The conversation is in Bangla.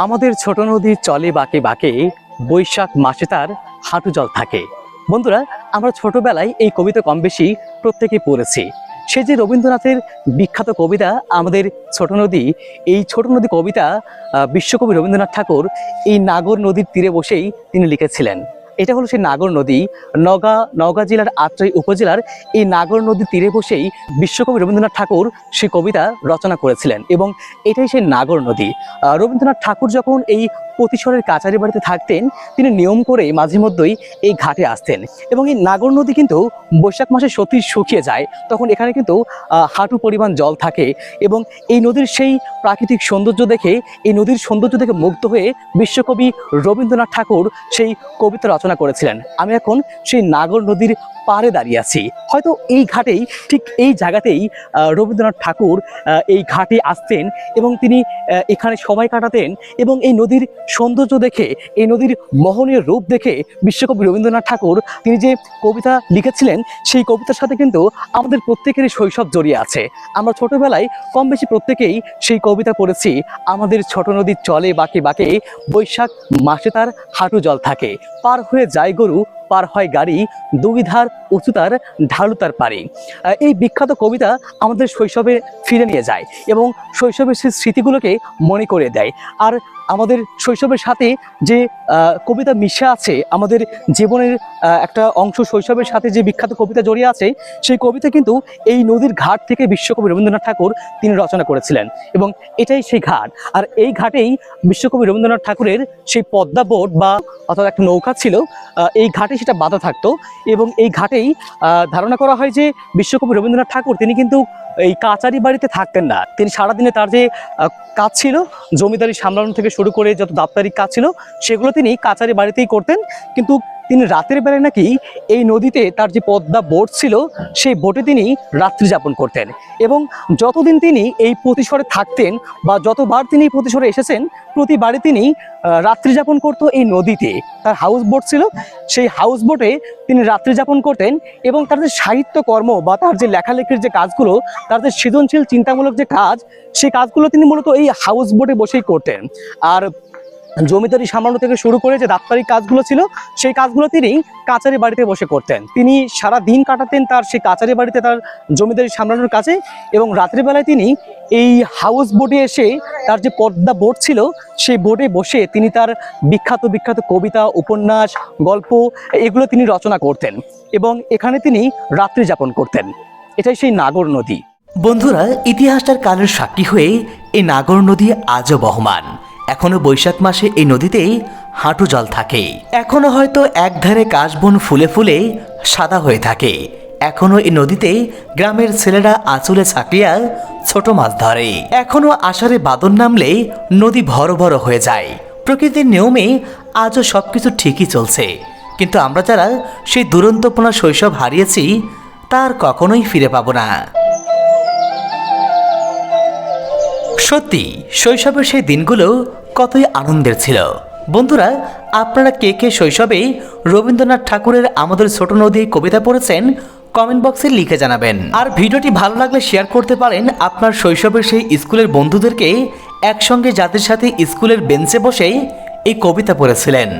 আমাদের ছোট নদী চলে বাঁকে বাঁকে, বৈশাখ মাসে তার হাঁটু জল থাকে। বন্ধুরা, আমরা ছোটবেলায় এই কবিতা কম বেশি প্রত্যেকেই পড়েছি। সে যে রবীন্দ্রনাথের বিখ্যাত কবিতা আমাদের ছোট নদী, এই ছোট নদী কবিতা বিশ্বকবি রবীন্দ্রনাথ ঠাকুর এই নাগর নদীর তীরে বসেই তিনি লিখেছিলেন। এটা হলো সেই নাগর নদী। নগা নওগাঁ জেলার আত্রাই উপজেলার এই নাগর নদীর তীরে বসেই বিশ্বকবি রবীন্দ্রনাথ ঠাকুর সেই কবিতা রচনা করেছিলেন এবং এটাই সেই নাগর নদী। রবীন্দ্রনাথ ঠাকুর যখন এই প্রতিশ্বরের কাচারি বাড়িতে থাকতেন, তিনি নিয়ম করে মাঝে মধ্যেই এই ঘাটে আসতেন এবং এই নাগর নদী কিন্তু বৈশাখ মাসে সত্যি শুকিয়ে যায়। তখন এখানে কিন্তু হাঁটু পরিমাণ জল থাকে এবং এই নদীর সেই প্রাকৃতিক সৌন্দর্য দেখে, এই নদীর সৌন্দর্য দেখে মুগ্ধ হয়ে বিশ্বকবি রবীন্দ্রনাথ ঠাকুর সেই কবিতা রচনা করেছিলেন। আমি এখন সেই নাগর নদীর পাড়ে দাঁড়িয়ে আছি। হয়তো এই ঘাটেই, ঠিক এই জায়গাতেই রবীন্দ্রনাথ ঠাকুর এই ঘাটে আসতেন এবং তিনি এখানে সময় কাটাতেন এবং এই নদীর সৌন্দর্য দেখে, এই নদীর মোহনীয় রূপ দেখে বিশ্বকবি রবীন্দ্রনাথ ঠাকুর, তিনি যে কবিতা লিখেছিলেন, সেই কবিতার সাথে কিন্তু আমাদের প্রত্যেকেরই শৈশব জড়িয়ে আছে। আমরা ছোটবেলায় কম বেশি প্রত্যেকেই সেই কবিতা পড়েছি, আমাদের ছোট নদীর চলে বাঁকে বাঁকে, বৈশাখ মাসে তার হাঁটু জল থাকে, পার হয়ে যায় গরু পার হয় গাড়ি দুবিধার উঁচুতার, ঢালুতার পারি। এই বিখ্যাত কবিতা আমাদের শৈশবে ফিরে নিয়ে যায় এবং শৈশবের সেই স্মৃতিগুলোকে মনে করে দেয়। আর আমাদের শৈশবের সাথে যে কবিতা মিশে আছে, আমাদের জীবনের একটা অংশ শৈশবের সাথে যে বিখ্যাত কবিতা জড়িয়ে আছে, সেই কবিতা কিন্তু এই নদীর ঘাট থেকে বিশ্বকবি রবীন্দ্রনাথ ঠাকুর তিনি রচনা করেছিলেন। এবং এটাই সেই ঘাট। আর এই ঘাটেই বিশ্বকবি রবীন্দ্রনাথ ঠাকুরের সেই পদ্মা বোট বা অর্থাৎ একটা নৌকা ছিল এই ঘাটে সেটা বাধা থাকতো এবং এই ঘাটেই ধারণা করা হয় যে বিশ্বকবি রবীন্দ্রনাথ ঠাকুর, তিনি কিন্তু এই কাচারি বাড়িতে থাকতেন না। তিনি সারাদিনে তার যে কাজ ছিল, জমিদারি সামলানো থেকে শুরু করে যত দাপ্তরিক কাজ ছিল, সেগুলো তিনি কাচারি বাড়িতেই করতেন। কিন্তু তিনি রাতের বেলায় নাকি এই নদীতে তার যে পদ্মা বোট ছিল, সেই বোটে তিনি রাত্রি যাপন করতেন। এবং যতদিন তিনি এই প্রতিসরে থাকতেন বা যতবার তিনি এই এসেছেন প্রতিবারে তিনি রাত্রি যাপন করতো এই নদীতে। তার হাউস বোট ছিল, সেই হাউস বোটে তিনি রাত্রি যাপন করতেন এবং তার যে সাহিত্য কর্ম বা তার যে লেখালেখির যে কাজগুলো তার যে সৃজনশীল, চিন্তামূলক যে কাজ, সেই কাজগুলো তিনি মূলত এই হাউস বোটে বসেই করতেন। আর জমিদারি সামলানো থেকে শুরু করে যে দাপ্তরিক কাজগুলো ছিল, সেই কাজগুলো তিনি কাচারি বাড়িতে বসে করতেন। তিনি সারা দিন কাটাতেন তার সেই কাচারি বাড়িতে তার জমিদারি সামলানোর কাছে এবং রাত্রিবেলায় তিনি এই হাউস বোটে এসে তার যে পদ্মা বোট ছিল, সেই বোটে বসে তিনি তার বিখ্যাত বিখ্যাত কবিতা, উপন্যাস, গল্প এগুলো তিনি রচনা করতেন এবং এখানে তিনি রাত্রি যাপন করতেন। এটাই সেই নাগর নদী। বন্ধুরা, ইতিহাসটার কালের সাক্ষী হয়ে এই নাগর নদী আজও বহমান। এখনও বৈশাখ মাসে এই নদীতে হাঁটু জল থাকে। এখনও হয়তো একধারে কাশবন ফুলে ফুলে সাদা হয়ে থাকে। এখনও এই নদীতে গ্রামের ছেলেরা আঁচলে ছাকরিয়া ছোট মাছ ধরে। এখনও আষাঢ়ে বাদন নামলে নদী ভর ভর হয়ে যায়। প্রকৃতির নিয়মে আজও সব কিছু ঠিকই চলছে। কিন্তু আমরা যারা সেই দুরন্তপনা শৈশব হারিয়েছি, তার কখনোই ফিরে পাবো না। সত্যি, শৈশবের সেই দিনগুলো কতই আনন্দের ছিল। বন্ধুরা, আপনারা কে কে শৈশবে রবীন্দ্রনাথ ঠাকুরের আমাদের ছোট নদী কবিতা পড়েছেন কমেন্ট বক্সে লিখে জানাবেন। আর ভিডিওটি ভালো লাগলে শেয়ার করতে পারেন আপনার শৈশবের সেই স্কুলের বন্ধুদেরকে একসঙ্গে যাদের সাথে স্কুলের বেঞ্চে বসে এই কবিতা পড়েছিলেন।